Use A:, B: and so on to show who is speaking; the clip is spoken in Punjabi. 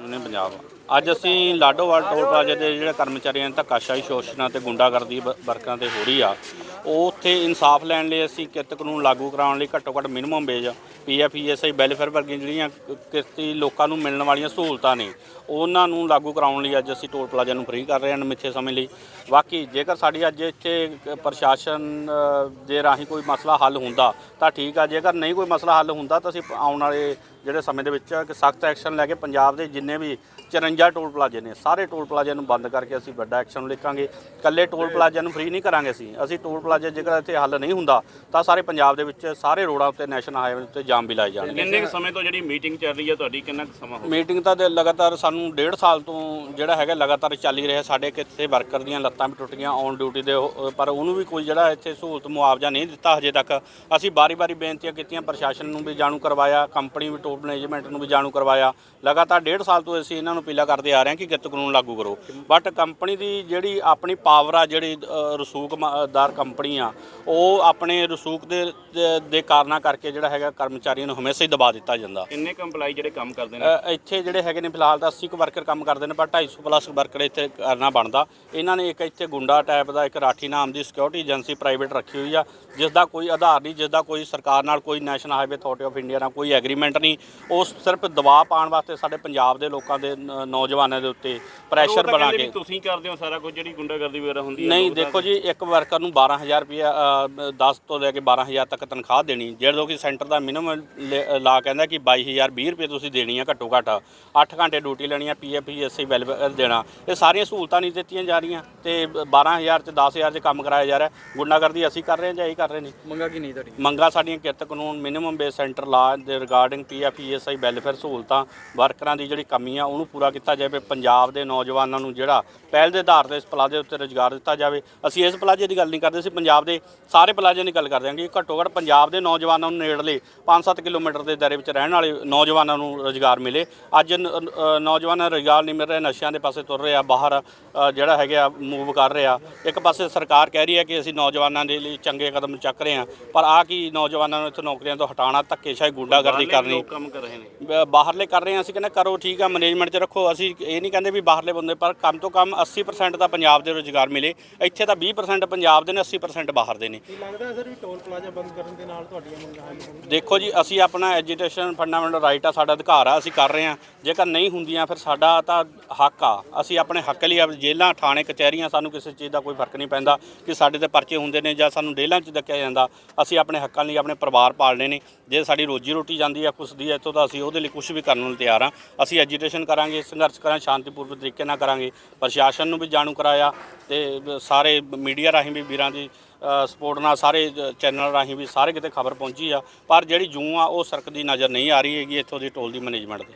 A: ਯੂਨੀਅਨ ਪੰਜਾਬ। ਅੱਜ ਅਸੀਂ ਲਾਡੋਵਾਲ ਟੋਲ ਪਲਾਜੇ ਦੇ ਜਿਹੜੇ ਕਰਮਚਾਰੀਆਂ ਨੇ ਧੱਕਾਸ਼ਾਹੀ ਸ਼ੋਸ਼ਣਾ ਤੇ ਗੁੰਡਾਗਰਦੀ ਵ ਵਰਕਰਾਂ ਤੇ ਹੋ ਰਹੀ ਆ। ਉਹ ਉੱਥੇ ਇਨਸਾਫ ਲੈਣ ਲਈ ਅਸੀਂ ਕਿਰਤ ਕਾਨੂੰਨ ਲਾਗੂ ਕਰਾਉਣ ਲਈ ਘੱਟੋ ਘੱਟ minimum wage PF ESI welfare ਵਰਗੀਆਂ ਜਿਹੜੀਆਂ ਕ- ਕਿਰਤੀ ਲੋਕਾਂ ਨੂੰ ਮਿਲਣ ਵਾਲੀਆਂ ਸਹੂਲਤਾਂ ਨੇ ਉਹਨਾਂ ਨੂੰ ਲਾਗੂ ਕਰਾਉਣ ਲਈ ਅੱਜ ਅਸੀਂ ਟੋਲ ਪਲਾਜ਼ਾ ਨੂੰ ਫ੍ਰੀ ਕਰ ਰਹੇ ਹਾਂ ਮਿੱਥੇ ਸਮੇਂ ਲਈ। ਬਾਕੀ ਜੇਕਰ ਸਾਡੀ ਅੱਜ ਇੱਥੇ ਕ- ਪ੍ਰਸ਼ਾਸਨ ਅ, ਦੇ ਰਾਹੀਂ ਕੋਈ ਮਸਲਾ ਹੱਲ ਹੁੰਦਾ ਤਾਂ ਠੀਕ ਆ ਜੇਕਰ ਨਹੀਂ ਕੋਈ ਮਸਲਾ ਹੱਲ ਹੁੰਦਾ ਤਾਂ ਅਸੀਂ ਆਉਣ ਵਾਲੇ ਜਿਹੜੇ ਸਮੇਂ ਦੇ ਵਿੱਚ ਕਿ ਸਖਤ ਐਕਸ਼ਨ ਲੈ ਕੇ ਪੰਜਾਬ ਦੇ ਜਿੰਨੇ ਵੀ 54 ਟੋਲ ਪਲਾਜ਼ੇ ਨੇ ਸਾਰੇ ਟੋਲ ਪਲਾਜ਼ੇ ਨੂੰ ਬੰਦ ਕਰਕੇ ਅਸੀਂ ਵੱਡਾ ਐਕਸ਼ਨ ਲਿਖਾਂਗੇ। ਕੱਲੇ ਟੋਲ ਪਲਾਜ਼ੇ ਨੂੰ ਫ੍ਰੀ ਨਹੀਂ ਕਰਾਂਗੇ ਅਸੀਂ। ਅਸੀਂ ਟੋਲ ਪਲਾਜ਼ੇ ਜੇਕਰ ਇੱਥੇ ਹੱਲ ਨਹੀਂ ਹੁੰਦਾ ਤਾਂ ਸਾਰੇ ਪੰਜਾਬ ਦੇ ਵਿੱਚ ਸਾਰੇ ਰੋਡਾਂ ਉੱਤੇ ਨੈਸ਼ਨਲ ਹਾਈਵੇ ਉੱਤੇ ਜਾਮ ਵੀ ਲਾਏ ਜਾਣਗੇ।
B: ਕਿੰਨੇ ਸਮੇਂ ਤੋਂ ਜਿਹੜੀ ਮੀਟਿੰਗ ਚੱਲ ਰਹੀ ਹੈ ਤੁਹਾਡੀ ਕਿੰਨਾ ਕੁ ਸਮਾਂ ਹੋ ਗਿਆ?
A: ਮੀਟਿੰਗ ਤਾਂ ਦੇ ਲਗਾਤਾਰ ਸਾਨੂੰ ਡੇਢ ਸਾਲ ਤੋਂ ਜਿਹੜਾ ਹੈਗਾ ਲਗਾਤਾਰ ਚੱਲ ਹੀ ਰਿਹਾ। ਸਾਡੇ ਕਿਤੇ ਵਰਕਰ ਦੀਆਂ ਲੱਤਾਂ ਵੀ ਟੁੱਟ ਗਈਆਂ ਔਨ ਡਿਊਟੀ ਦੇ ਉਹ- ਪਰ ਉਹਨੂੰ ਵੀ ਕੋਈ ਜਿਹੜਾ ਇੱਥੇ ਸਹੂਲਤ ਮੁਆਵਜ਼ਾ ਨਹੀਂ ਦਿੱਤਾ ਹਜੇ ਤੱਕ। ਅਸੀਂ ਬਾਰੀ-ਬਾਰੀ ਬੇਨਤੀਆਂ ਕੀਤੀਆਂ ਪ੍ਰਸ਼ਾਸਨ ਨੂੰ ਵੀ ਜਾਣੂ ਕਰਵਾਇਆ ਕੰਪਨੀ ਵੀ ਟੋਪ ਮੈਨੇਜਮੈਂਟ ਨੂੰ ਵੀ ਜਾਣੂ ਕਰਵਾਇਆ। ਲਗਾਤਾਰ ਡੇਢ ਸਾਲ ਤੋਂ ਅਸੀਂ ਇਹਨਾਂ ਨੂੰ ਅਪੀਲਾਂ ਕਰਦੇ ਆ ਰਹੇ ਹਾਂ ਕਿ ਕਿਰਤ ਕਾਨੂੰਨ ਲਾਗੂ ਕਰੋ। ਬਟ ਕੰਪਨੀ ਦੀ ਜਿਹੜੀ ਆਪਣੀ ਪਾਵਰ ਆ ਜਿਹੜੀ ਅ, ਰਸੂਖਦਾਰ ਕੰਪਨੀ ਆ ਉਹ ਆਪਣੇ ਰਸੂਖ ਦੇ ਦੇ- ਕਾਰਨਾਂ ਕਰਕੇ ਜਿਹੜਾ ਹੈਗਾ ਕਰਮਚਾਰੀਆਂ ਨੂੰ ਹਮੇਸ਼ਾ ਹੀ ਦਬਾ ਦਿੱਤਾ ਜਾਂਦਾ।
B: ਕਿੰਨੇ ਕੁ EMPLOYE ਜਿਹੜੇ ਕੰਮ ਕਰਦੇ ਨੇ?
A: ਇੱਥੇ ਜਿਹੜੇ ਹੈਗੇ ਨੇ ਫਿਲਹਾਲ ਤਾਂ 80 ਕੁ ਵਰਕਰ ਕੰਮ ਕਰਦੇ ਨੇ ਪਰ 250 ਪਲੱਸ ਵਰਕਰ ਇੱਥੇ ਕਰਨਾ ਬਣਦਾ। ਇਹਨਾਂ ਨੇ ਇੱਕ ਇੱਥੇ ਗੁੰਡਾ ਟਾਈਪ ਦਾ ਇੱਕ ਰਾਠੀ ਨਾਮ ਦੀ ਸਿਕਿਉਰਿਟੀ ਏਜੰਸੀ ਪ੍ਰਾਈਵੇਟ ਰੱਖੀ ਹੋਈ ਆ ਜਿਸ ਦਾ ਕੋਈ ਆਧਾਰ ਨਹੀਂ ਜਿਸ ਦਾ ਕੋਈ ਸਰਕਾਰ ਨਾਲ ਕੋਈ National Highway Authority of India ਨਾਲ ਕੋਈ ਐਗਰੀਮੈਂਟ ਨਹੀਂ ਉਹ ਸਿਰਫ ਦਬਾਅ ਪਾਉਣ ਵਾਸਤੇ ਸਾਡੇ ਪੰਜਾਬ ਦੇ ਲੋਕਾਂ ਦੇ ਨ- ਨੌਜਵਾਨਾਂ ਦੇ ਉੱਤੇ ਪ੍ਰੈਸ਼ਰ ਬਣਾ ਕੇ।
B: ਤੁਸੀਂ ਕਰਦੇ ਹੋ ਸਾਰਾ ਕੁਝ ਜਿਹੜੀ ਗੁੰਡਾਗਰਦੀ ਵਗੈਰਾ ਹੁੰਦੀ ਹੈ
A: ਨਹੀਂ ਦੇਖੋ ਜੀ ਇੱਕ ਵਰਕਰ ਨੂੰ 12000 ਰੁਪਇਆ 10 ਤੋਂ ਲੈ ਕੇ 12000 ਤੱਕ ਤਨਖਾਹ ਦੇਣੀ। ਜਦੋਂ ਕਿ ਸੈਂਟਰ ਦਾ ਮਿਨੀਮਮ ਲਾ ਕਹਿੰਦਾ ਕਿ 22000 20 ਰੁਪਏ ਤੁਸੀਂ ਦੇਣੀ ਆ ਘੱਟੋ ਘੱਟ। 8 ਘੰਟੇ ਡਿਊਟੀ ਲੈਣੀ ਆ ਪੀਐਫ ਈਐਸਆਈ ਵੈਲਫੇਅਰ ਦੇਣਾ। ਇਹ ਸਾਰੀਆਂ ਸਹੂਲਤਾਂ ਨਹੀਂ ਦਿੱਤੀਆਂ ਜਾ ਰਹੀਆਂ ਤੇ 12000 ਚ 10000 ਚ ਕੰਮ ਕਰਾਇਆ ਜਾ ਰਿਹਾ। ਗੁੰਡਾਗਰਦੀ ਅਸੀਂ ਕਰ ਰਹੇ ਹਾਂ ਜਾਂ ਇਹ ਕਰ ਰਹੇ ਨੇ?
C: ਮੰਗਾ ਕੀ ਨਹੀਂ ਤੁਹਾਡੀ
A: ਮੰਗਾਂ ਸਾਡੀਆਂ ਕਿਰਤ ਕਾਨੂੰਨ ਮਿਨੀਮਮ ਬੇਸ ਸੈਂਟਰ ਲਾ ਦੇ ਰਿਗਾਰਡਿੰਗ ਪੀਐਫ ਈਐਸਆਈ ਵੈਲਫੇਅਰ ਸਹੂਲਤਾਂ ਵਰਕਰਾਂ ਦੀ ਜਿਹੜੀ ਕਮੀ ਆ ਉਹਨੂੰ ਪੂਰਾ ਕੀਤਾ ਜਾਵੇ। ਪੰਜਾਬ ਦੇ ਨੌਜਵਾਨਾਂ ਨੂੰ ਜਿਹੜਾ ਪਹਿਲ ਦੇ ਆਧਾਰ ਤੇ ਇਸ ਪਲਾਜ਼ੇ ਉੱਤੇ ਰੁਜ਼ਗਾਰ ਦਿੱਤਾ ਜਾਵੇ। ਅਸੀਂ ਇਸ ਪਲਾਜ਼ੇ ਦੀ ਗੱਲ ਨਹੀਂ ਕਰਦੇ ਸੀ ਪੰਜਾਬ ਦੇ ਸਾਰੇ ਪਲਾਜ਼ੇ ਦੀ ਗੱਲ ਕਰਦੇ ਹਾਂ ਕਿ ਘੱਟੋ ਘੱਟ ਪੰਜਾਬ ਦੇ ਨੌਜਵਾਨਾਂ ਨੂੰ ਨੇੜਲੇ 5-7 ਕਿਲੋਮੀਟਰ ਦੇ ਦਾਇਰੇ ਵਿੱਚ ਰਹਿਣ ਵਾਲੇ ਨੌਜਵਾਨਾਂ ਨੂੰ ਰੁਜ਼ਗਾਰ ਮਿਲੇ। ਅੱਜ ਨੌਜਵਾਨਾਂ ਨੂੰ ਰੁਜ਼ਗਾਰ ਨਹੀਂ ਮਿਲ ਰਿਹਾ ਨਸ਼ਿਆਂ ਦੇ ਪਾਸੇ ਤੁਰ ਰਿਹਾ ਬਾਹਰ ਜਿਹੜਾ ਹੈਗਾ ਮੂਵ ਕਰ ਰਿਹਾ। ਇੱਕ ਪਾਸੇ ਸਰਕਾਰ ਕਹਿ ਰਹੀ ਹੈ ਕਿ ਅਸੀਂ ਨੌਜਵਾਨਾਂ ਦੇ ਲਈ ਚੰਗੇ ਕਦਮ ਚੱਕ ਰਹੇ ਹਾਂ ਪਰ ਆ ਕੀ ਨੌਜਵਾਨਾਂ ਨੂੰ ਇੱਥੇ ਨੌਕਰੀਆਂ ਤੋਂ ਹਟਾਉਣਾ ਧੱਕੇਸ਼ਾਹੀ ਗੁੰਡਾਗਰਦੀ ਕਰਨੀ?
B: ਕੰਮ ਕਰ ਰਹੇ ਨੇ।
A: ਬ- ਬਾਹਰਲੇ ਕਰ ਰਹੇ ਹਾਂ ਅਸੀਂ ਕਹਿੰਦੇ ਕਰੋ ਠੀਕ ਆ ਮੈਨੇਜਮੈਂਟ 'ਚ ਰੱਖੋ। ਅਸੀਂ ਇਹ ਨਹੀਂ ਕਹਿੰਦੇ ਵੀ ਬਾਹਰਲੇ ਬੰਦੇ ਪਰ ਕਮ ਤੋਂ ਕਮ 80% ਤਾਂ ਪੰਜਾਬ ਦੇ ਰੁਜ਼ਗਾਰ ਮਿਲੇ। ਇੱਥੇ ਤਾਂ 20% ਪੰਜਾਬ ਦੇ ਨੇ 80% ਬਾਹਰ ਦੇ ਨੇ।
D: ਲੱਗਦਾ ਸਰ ਵੀ ਟੋਲ ਪਲਾਜ਼ਾ ਬੰਦ ਕਰਨ ਦੇ ਨਾਲ ਤੁਹਾਡੀਆਂ ਮੰਗਾਂ ਹੱਲ ਹੋਣਗੀਆਂ?
A: ਦੇਖੋ ਜੀ ਅਸੀਂ ਆਪਣਾ ਐਜੂਕੇਸ਼ਨ ਫੰਡਾਮੈਂਟਲ ਰਾਈਟ ਆ ਸਾਡਾ ਅਧਿਕਾਰ ਆ ਅਸੀਂ ਕਰ ਰਹੇ ਹਾਂ। ਜੇਕਰ ਨਹੀਂ ਹੁੰਦੀਆਂ ਫਿਰ ਸਾਡਾ ਤਾਂ ਹੱਕ ਆ। ਅਸੀਂ ਆਪਣੇ ਹੱਕ ਲਈ ਆਪ- ਜੇਲ੍ਹਾਂ ਥਾਣੇ ਕਚਹਿਰੀਆਂ ਸਾਨੂੰ ਕਿਸੇ ਚੀਜ਼ ਦਾ ਕੋਈ ਫ਼ਰਕ ਨਹੀਂ ਪੈਂਦਾ ਕਿ ਸਾਡੇ ਤੇ ਪਰਚੇ ਹੁੰਦੇ ਨੇ ਜਾਂ ਸਾਨੂੰ ਜੇਲ੍ਹਾਂ 'ਚ ਧੱਕਿਆ ਜਾਂਦਾ। ਅਸੀਂ ਆਪਣੇ ਹੱਕਾਂ ਲਈ ਆਪਣੇ ਪਰਿਵਾਰ ਪਾਲਣੇ ਨੇ। ਜੇ ਸਾਡੀ ਰੋਜੀ ਰੋਟੀ ਜਾਂਦੀ ਆ ਕੁਛ ਦੀ ਇੱਥੋਂ ਦਾ ਅਸੀਂ ਉਹਦੇ ਲਈ ਕੁਝ ਵੀ ਕਰਨ ਨੂੰ ਤਿਆਰ ਹਾਂ। ਅਸੀਂ ਐਜੂਕੇਸ਼ਨ ਕਰਾਂਗੇ, ਸੰਘਰਸ਼ ਕਰਾਂਗੇ, ਸ਼ਾਂਤੀਪੂਰਨ ਤਰੀਕੇ ਨਾਲ ਕਰਾਂਗੇ। ਪ੍ਰਸ਼ਾਸਨ ਨੂੰ ਵੀ ਜਾਣੂ ਕਰਾਇਆ ਤੇ ਸਾਰੇ ਮੀਡੀਆ ਰਾਹੀਂ ਵੀ ਵੀਰਾਂ ਦੀ ਸਪੋਰਟ ਨਾਲ ਸਾਰੇ ਚੈਨਲ ਰਾਹੀਂ ਵੀ ਸਾਰੇ ਕਿਤੇ ਖਬਰ ਪਹੁੰਚੀ ਆ। ਪਰ ਜਿਹੜੀ ਜੂੰ ਆ, ਉਹ ਸਰਕ ਦੀ ਨਜ਼ਰ ਨਹੀਂ ਆ ਰਹੀ ਹੈਗੀ ਇੱਥੋਂ ਦੀ ਟੋਲ ਦੀ ਮੈਨੇਜਮੈਂਟ ਦੀ